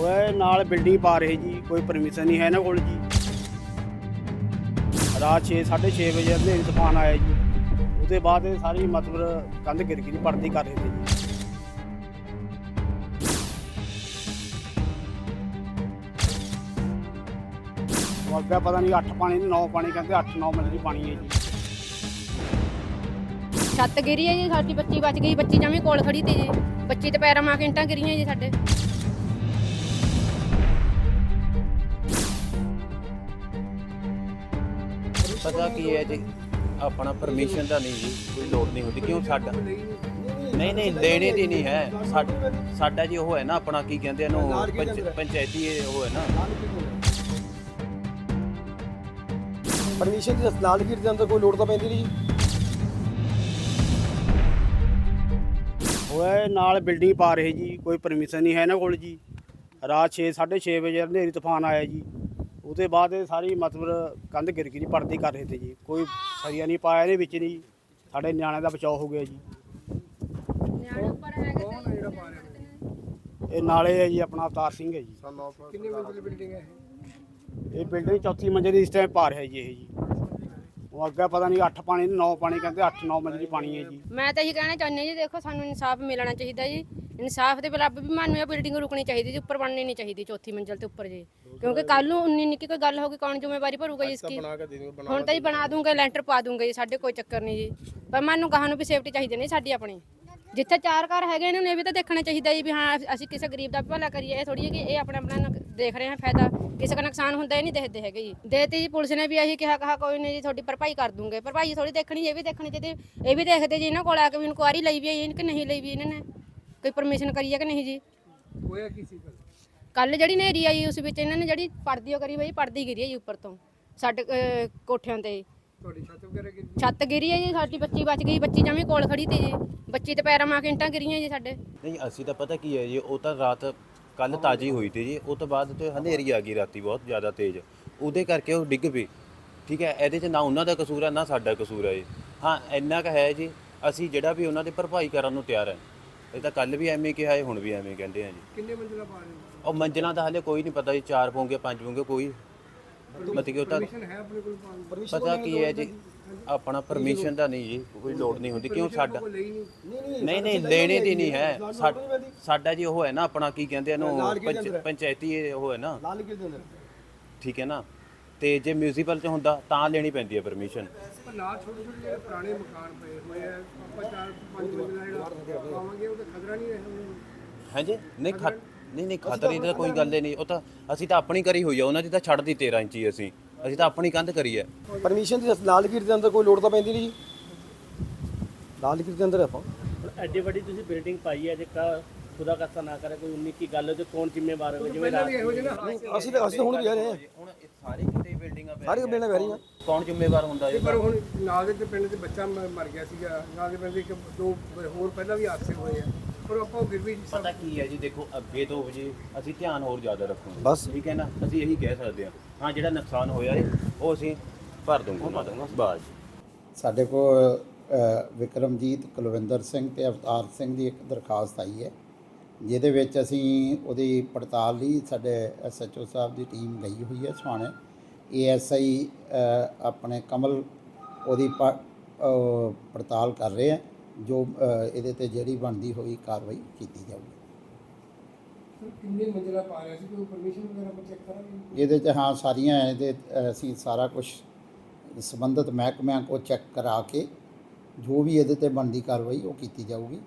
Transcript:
ਹੋਇਆ ਨਾਲ ਬਿਲਡਿੰਗ ਪਾ ਰਹੇ ਜੀ, ਕੋਈ ਪਰਮਿਸ਼ਨ ਨਹੀਂ ਹੈ ਇਹਨਾਂ ਕੋਲ ਜੀ। ਰਾਤ 6 6:30 ਵਜੇ ਹਨੇਰੀ ਤੂਫਾਨ ਆਇਆ ਜੀ। ਉਹਦੇ ਬਾਅਦ ਇਹ ਸਾਰੀ ਮਤਲਬ ਕੰਧ ਗਿਰ ਗਈ ਪਰਦੀ ਕਰ ਰਹੇ ਤੇ ਜੀ। ਉਹ ਪਤਾ ਨਹੀਂ 8 ਪਾਣੀ 9 ਪਾਣੀ, ਕਹਿੰਦੇ 8 9 ਮਿੰਟ ਦੀ ਪਾਣੀ ਹੈ ਜੀ। ਛੱਤ ਗਿਰੀ ਹੈ ਜੀ, ਸਾਡੀ ਬੱਚੀ ਬਚ ਗਈ, ਬੱਚੀ ਜਮੀ ਕੋਲ ਖੜੀ ਤੀ ਜੀ। ਬੱਚੀ ਤੇ ਪੈਰਾਂ ਮਾਂ ਕੇ ਇੰਟਾਂ ਗਿਰੀਆਂ ਜੀ ਸਾਡੇ। ਪਤਾ ਕੀ ਹੈ ਜੀ? ਆਪਣਾ ਪਰਮਿਸ਼ਨ ਦਾ ਨਹੀਂ ਜੀ ਕੋਈ ਲੋੜ ਨਹੀਂ ਹੁੰਦੀ। ਕਿਉਂ ਸਾਡਾ? ਨਹੀਂ ਨਹੀਂ ਲੈਣੇ ਦੀ ਨਹੀਂ ਹੈ। ਸਾਡ- ਸਾਡਾ ਜੀ ਉਹ ਹੈ ਨਾ ਆਪਣਾ ਕੀ ਕਹਿੰਦੇ ਇਹਨੂੰ ਪੰਚ- ਪੰਚਾਇਤੀ ਇਹ ਉਹ ਹੈ ਨਾ। ਪਰਮਿਸ਼ਨ ਦੀ ਲਾਲਗੀਰ ਦੇ ਅੰਦਰ ਕੋਈ ਲੋੜ ਤਾਂ ਪੈਂਦੀ ਨਹੀਂ ਜੀ। ਹੋਇਆ ਨਾਲ ਬਿਲਡਿੰਗ ਪਾ ਰਹੇ ਜੀ ਕੋਈ ਪਰਮਿਸ਼ਨ ਨਹੀਂ ਹੈ ਇਹਨਾਂ ਕੋਲ ਜੀ। ਰਾਤ 6 6:30 ਵਜੇ ਹਨੇਰੀ ਤੂਫਾਨ ਆਇਆ ਜੀ। ਉਹਦੇ ਬਾਅਦ ਇਹ ਸਾਰੀ ਮਤਲਬ ਕੰਧ ਗਿਰ ਗਈ ਜੀ ਪਰਦੀ ਕਰ ਰਹੇ ਤੇ ਜੀ। ਕੋਈ ਸਰੀਆ ਨਹੀਂ ਪਾਇਆ ਇਹਦੇ ਵਿੱਚ ਨਹੀਂ। ਸਾਡੇ ਨਿਆਣਿਆਂ ਦਾ ਬਚਾਅ ਹੋ ਗਿਆ ਜੀ। ਨਿਆਣੇ ਇਹ ਨਾਲੇ ਹੈ ਜੀ ਆਪਣਾ ਅਵਤਾਰ ਸਿੰਘ ਹੈ ਜੀ। ਕਿੰਨੀ ਮੰਜ਼ਿਲ ਬਿਲਡਿੰਗ ਹੈ ਇਹ? ਬਿਲਡਿੰਗ ਚੌਥੀ ਮੰਜ਼ਿਲ ਦੀ ਇਸ ਟਾਈਮ ਪਾ ਰਿਹਾ ਜੀ ਇਹ ਜੀ। ਉਹ ਅੱਗੇ ਪਤਾ ਨਹੀਂ 8 ਪਾਣੀ 9 ਪਾਣੀ ਕਹਿੰਦੇ 8 9 ਮੰਜ਼ਿਲ ਦੀ ਪਾਣੀ ਹੈ ਜੀ। ਮੈਂ ਤਾਂ ਇਹੀ ਕਹਿਣਾ ਚਾਹੁੰਦੀ ਹਾਂ ਜੀ ਦੇਖੋ ਸਾਨੂੰ ਇਨਸਾਫ ਮਿਲਣਾ ਚਾਹੀਦਾ ਜੀ। ਇਨਸਾਫ ਦੇ ਬਰਾਬਰ ਵੀ ਸਾਨੂੰ ਇਹ ਬਿਲਡਿੰਗ ਰੁਕਣੀ ਚਾਹੀਦੀ ਜੀ ਉੱਪਰ ਬਣਨੀ ਨਹੀਂ ਚਾਹੀਦੀ ਚੌਥੀ ਮੰਜ਼ਲ ਤੇ ਉੱਪਰ ਜੀ। ਕਿਉਂਕਿ ਕੱਲ ਨੂੰ ਉਨੀ ਨਿੱਕੀ ਕੋਈ ਗੱਲ ਹੋਗੀ ਕੌਣ ਜ਼ਿੰਮੇਵਾਰੀ ਭਰੂਗਾ ਜੀ ਇਸकी ਹੁਣ ਤਾਂ ਜੀ ਬਣਾ ਦੂੰਗੇ ਲੈਂਟਰ ਪਾ ਦੂੰਗੇ ਜੀ ਸਾਡੇ ਕੋਈ ਚੱਕਰ ਨਹੀਂ ਜੀ। ਪਰ ਮੈਨੂੰ ਗਾਹਾਂ ਨੂੰ ਵੀ ਸੇਫਟੀ ਚਾਹੀਦੀ ਨਹੀਂ ਸਾਡੀ ਆਪਣੀ। ਜਿੱਥੇ ਚਾਰ ਘਰ ਹੈਗੇ ਇਹਨਾਂ ਨੂੰ ਇਹ ਵੀ ਤਾਂ ਦੇਖਣਾ ਚਾਹੀਦਾ ਜੀ ਵੀ ਹਾਂ ਅਸੀਂ ਕਿਸੇ ਗਰੀਬ ਦਾ ਭਲਾ ਕਰੀਏ। ਇਹ ਥੋੜੀ ਹੈ ਕਿ ਇਹ ਆਪਣਾ ਆਪਣਾ ਨੁਕ- ਦੇਖ ਰਹੇ ਹਾਂ ਫਾਇਦਾ। ਕਿਸੇ ਦਾ ਨੁਕਸਾਨ ਹੁੰਦਾ ਇਹ ਨਹੀਂ ਦੇਖਦੇ ਹੈਗੇ ਜੀ। ਦੇਤੀ ਜੀ ਪੁਲਿਸ ਨੇ ਵੀ ਇਹੀ ਕਿਹਾ ਕਹਾ ਕੋਈ ਨਹੀਂ ਜੀ ਤੁਹਾਡੀ ਭਰਪਾਈ ਕਰ ਦੂੰਗੇ। ਭਰਪਾਈ ਥੋੜੀ ਦੇਖਣੀ ਇਹ ਵੀ ਦੇਖਣੀ ਚਾਹੀਦੀ ਇਹ ਵੀ ਦੇਖਦੇ ਜੀ ਇਹਨਾਂ ਕੋਲ ਆ ਕੇ ਵੀ ਇਨਕੁਆਰੀ ਲਈ ਵੀ ਹੈ ਕਿ ਨਹੀਂ ਲਈ ਵੀ ਇਹਨਾਂ ਨੇ। ਕੋਈ ਪਰਮਿਸ਼ਨ ਕਰੀ ਹੈ ਕਿ ਨਹੀਂ ਜੀ? ਹੋਇਆ ਕੀ ਸੀ ਕੱਲ ਕੱਲ ਜਿਹੜੀ ਨੇਰੀ ਆਈ ਉਸ ਵਿੱਚ ਇਹਨਾਂ ਨੇ ਜਿਹੜੀ ਪਰਦੀ ਉਹ ਕਰੀ ਬਈ ਪਰਦੀ ਗਿਰੀ ਹੈ ਜੀ ਉੱਪਰ ਤੋਂ ਸਾਡੇ ਅਹ, ਕੋਠਿਆਂ ਤੇ। ਤੁਹਾਡੀ ਛੱਤ ਵਗੈਰਾ ਗਿਰ ਛੱਤ ਗਿਰੀ ਹੈ ਜੀ ਸਾਡੀ ਬੱਚੀ ਬਚ ਗਈ ਬੱਚੀ ਜਮੀ ਕੋਲ ਖੜੀ ਤੀ ਜੀ। ਬੱਚੀ ਤੇ ਪੈਰਾਂ ਮਾਂ ਕੇ ਇੰਟਾਂ ਗਿਰੀਆਂ ਜੀ ਸਾਡੇ। ਨਹੀਂ ਅਸੀਂ ਤਾਂ ਪਤਾ ਕੀ ਹੈ ਜੀ ਉਹ ਤਾਂ ਰਾਤ ਕੱਲ ਤਾਜੀ ਹੋਈ ਤੀ ਜੀ ਉਹ ਤੋਂ ਬਾਅਦ ਤੇ ਹਨੇਰੀ ਆ ਗਈ ਰਾਤੀ ਬਹੁਤ ਜ਼ਿਆਦਾ ਤੇਜ਼। ਉਹਦੇ ਕਰਕੇ ਉਹ ਡਿੱਗ ਪਈ ਠੀਕ ਹੈ? ਇਹਦੇ 'ਚ ਨਾ ਉਹਨਾਂ ਦਾ ਕਸੂਰ ਹੈ ਨਾ ਸਾਡਾ ਕਸੂਰ ਹੈ ਜੀ। ਹਾਂ ਇੰਨਾ ਕੁ ਹੈ ਜੀ ਅਸੀਂ ਜਿਹੜਾ ਵੀ ਉਹਨਾਂ ਦੀ ਭਰਪਾਈ ਕਰਨ ਨੂੰ ਤਿਆਰ ਹੈ। ਇਹ ਤਾਂ ਕੱਲ ਵੀ ਐਵੇਂ ਕਿਹਾ ਹੈ ਹੁਣ ਵੀ ਐਵੇਂ ਕਹਿੰਦੇ ਆ ਜੀ। ਕਿੰਨੇ ਮੰਜ਼ਿਲਾ ਪਾ ਰਹੇ ਹੋ? ਉਹ ਮੰਜ਼ਲਾਂ ਦਾ ਹਲੇ ਕੋਈ ਨਹੀਂ ਪਤਾ ਜੀ ਚਾਰ ਪੋਂਗੇ ਪੰਜ ਪੋਂਗੇ ਕੋਈ ਮਤਲਬ ਕਿ ਉਹ ਤਾਂ ਪਰਮਿਸ਼ਨ ਹੈ ਆਪਣੇ ਕੋਲ ਦੀ? ਪਤਾ ਕੀ ਹੈ ਜੀ ਆਪਣਾ ਪਰਮਿਸ਼ਨ ਦਾ ਨਹੀਂ ਜੀ ਕੋਈ ਲੋੜ ਨਹੀਂ ਹੁੰਦੀ ਕਿਉਂ ਸਾਡਾ? ਨਹੀਂ। ਨਹੀਂ ਨਹੀਂ ਲੈਣੇ ਦੀ ਨਹੀਂ ਹੈ। ਸਾਡਾ ਜੀ ਉਹ ਹੈ ਨਾ ਆਪਣਾ ਕੀ ਕਹਿੰਦੇ ਇਹਨੂੰ ਪੰਚ- ਪੰਚਾਇਤੀ ਇਹ ਉਹ ਹੈ ਨਾ। ਠੀਕ ਹੈ ਨਾ? ਤੇ ਜੇ ਮਿਊਨਿਸਪਲ ਚ ਹੁੰਦਾ ਤਾਂ ਲੈਣੀ ਪੈਂਦੀ ਹੈ ਪਰਮਿਸ਼ਨ ਪਰ ਨਾਲ ਛੋਟੇ ਛੋਟੇ ਜਿਹੜੇ ਪੁਰਾਣੇ ਮਕਾਨ ਪਏ ਹੋਏ ਆ ਆਪਾਂ ਚਾਰ ਪੰਜ ਮੰਜ਼ਿਲਾ ਜਿਹੜਾ ਪਾਵਾਂਗੇ ਉਹ ਤਾਂ ਖਤਰਾ ਨਹੀਂ ਹੈ। ਹਾਂਜੀ? ਨਹੀਂ ਖਤ ਨਹੀਂ ਨਹੀਂ ਖਤਰੇ ਦੀ ਤਾਂ ਕੋਈ ਗੱਲ ਹੀ ਨਹੀਂ। ਉਹ ਤਾਂ ਅਸੀਂ ਤਾਂ ਆਪਣੀ ਕਰੀ ਹੋਈ ਆ ਉਹਨਾਂ ਦੀ ਤਾਂ ਛੱਡ ਦੀ 13 ਇੰਚੀ ਅਸੀਂ। ਅਸੀਂ ਤਾਂ ਆਪਣੀ ਕੰਧ ਕਰੀ ਹੈ ਪਰਮਿਸ਼ਨ ਦੀ ਲਾਲਗੀਰ ਦੇ ਅੰਦਰ ਕੋਈ ਲੋੜ ਤਾਂ ਪੈਂਦੀ ਨਹੀਂ ਜੀ। ਲਾਲਗੀਰ ਦੇ ਅੰਦਰ ਆਪਾਂ। ਐਡੀ ਵੱਡੀ ਤੁਸੀਂ ਬਿਲਡਿੰਗ ਪਾਈ ਹੈ ਜੇ ਕਾ ਖੁਦਾ ਕਰਤਾ ਨਾ ਕਰੇ ਕੋਈ ਉਨੀ ਕੀ ਗੱਲ ਹੋ ਤੇ ਕੌਣ ਜ਼ਿੰਮੇਵਾਰ ਹੋਵੇ ਜਿਵੇਂ ਰਾਤ ਅਸੀਂ ਤਾਂ ਅਸੀਂ ਤਾਂ ਹੁਣ ਵੀ ਕਹਿ ਰਹੇ ਹਾਂ। ਹੁਣ ਇਹ ਸਾਰੇ ਕਿਤੇ ਬਿਲਡਿੰਗਾਂ ਪੈ ਸਾਰੇ ਬਿਲਡਿੰਗਾਂ ਪੈ ਰਹੀਆਂ। ਕੌਣ ਜ਼ਿੰਮੇਵਾਰ ਹੁੰਦਾ ਜੀ? ਪਰ ਹੁਣ ਨਾਲ ਦੇ ਪਿੰਡ ਦੇ ਬੱਚਾ ਮ- ਮਰ ਗਿਆ ਸੀਗਾ ਨਾਲ ਦੇ ਪਿੰਡ ਦੇ ਇੱਕ ਦੋ ਹੋਰ ਪਹਿਲਾਂ ਵੀ ਹਾਦਸੇ ਹੋਏ ਆ। ਪਰ ਆਪਾਂ ਫਿਰ ਵੀ ਪਤਾ ਕੀ ਹੈ ਜੀ ਦੇਖੋ ਅੱਗੇ ਤੋਂ ਜੀ ਅਸੀਂ ਧਿਆਨ ਹੋਰ ਜ਼ਿਆਦਾ ਰੱਖਾਂਗੇ। ਬਸ। ਠੀਕ ਹੈ ਨਾ? ਅਸੀਂ ਇਹੀ ਕਹਿ ਸਕਦੇ ਹਾਂ। ਹਾਂ ਜਿਹੜਾ ਨੁਕਸਾਨ ਹੋਇਆ ਹੈ ਉਹ ਅਸੀਂ ਭਰ ਦੂੰਗੇ 'ਚ। ਸਾਡੇ ਕੋਲ ਅ, ਵਿਕਰਮਜੀਤ ਕੁਲਵਿੰਦਰ ਸਿੰਘ ਤੇ ਅਵਤਾਰ ਸਿੰਘ ਦੀ ਇੱਕ ਦਰਖਾਸਤ ਆਈ ਹੈ। ਜਿਹਦੇ ਵਿੱਚ ਅਸੀਂ ਉਹਦੀ ਪੜਤਾਲ ਲਈ ਸਾਡੇ ਐਸਐਚਓ ਸਾਹਿਬ ਦੀ ਟੀਮ ਗਈ ਹੋਈ ਹੈ ਸੁਹਾਣੇ ਏਐਸਆਈ ਆਪਣੇ ਕਮਲ ਉਹਦੀ ਪੜਤਾਲ ਕਰ ਰਹੇ ਆ ਜੋ ਇਹਦੇ ਤੇ ਜਿਹੜੀ ਬਣਦੀ ਹੋਈ ਕਾਰਵਾਈ ਕੀਤੀ ਜਾਊਗੀ। ਕਿੰਨੇ ਮੰਜ਼ਿਲਾ ਪਾ ਰਿਹਾ ਸੀ? ਕੋਈ ਪਰਮਿਸ਼ਨ ਵਗੈਰਾ ਆਪਾਂ ਚੈੱਕ ਕਰਾਂਗੇ? ਇਹਦੇ 'ਚ ਹਾਂ ਸਾਰੀਆਂ ਇਹਦੇ ਅਸੀਂ ਸਾਰਾ ਕੁਝ ਸੰਬੰਧਿਤ ਮਹਿਕਮਿਆਂ ਕੋ ਚੈੱਕ ਕਰਾ ਕੇ ਜੋ ਵੀ ਇਹਦੇ ਤੇ ਬਣਦੀ ਕਾਰਵਾਈ ਉਹ ਕੀਤੀ ਜਾਊਗੀ।